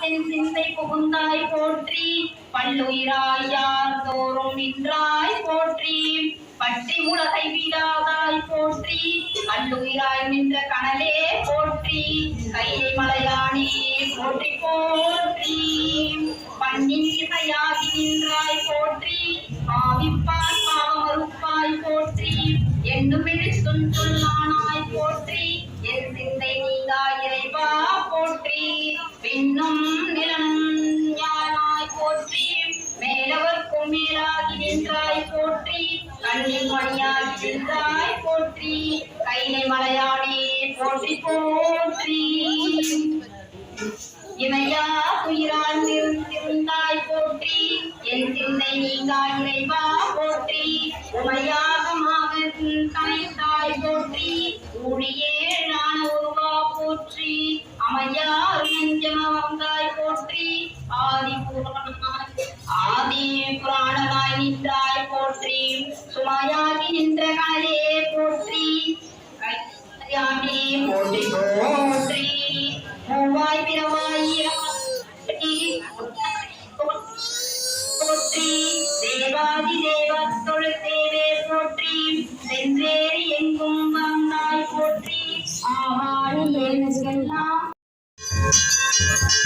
தென் சிந்தை புகுந்தாய் போற்றி. பல்லுயிராய் யார் தோறும் நின்றாய் போற்றி. பற்றி உலகை வீடாதாய் போற்றி. அல்லுயிராய் நின்ற கனலே போற்றி. கையை மலையானே போற்றி போற்றி. பண்ணின் இசையாகி நின்றாய் போற்றி. ஆவிப்பாய் பாவமறுப்பாய் போற்றி. எண்ணுமெழு சொல்லானாய் போற்றி. என் சிந்தை நீதாய் இறைவா போற்றி. பின் போற்றி கண்ணில் மணியாகி நின்றாய் போற்றி கைலை மலையானே போற்றி போற்றி. இமையா துயிரால் நிறுத்திருந்தாய் போற்றி என் சிந்தை நீங்காய் இறைவா போற்றி. உமையாகமாக கனைத்தாய் போற்றி ஊழியே ஞான உருவா போற்றி. அமையார் நெஞ்சமவந்தாய் போற்றி. ஆதி பூரணமாய் ஆதி புராணமாய் நின்றாய் சுமையாகி நின்ற கனலே போற்றி கையாண்டி போற்றி போற்றி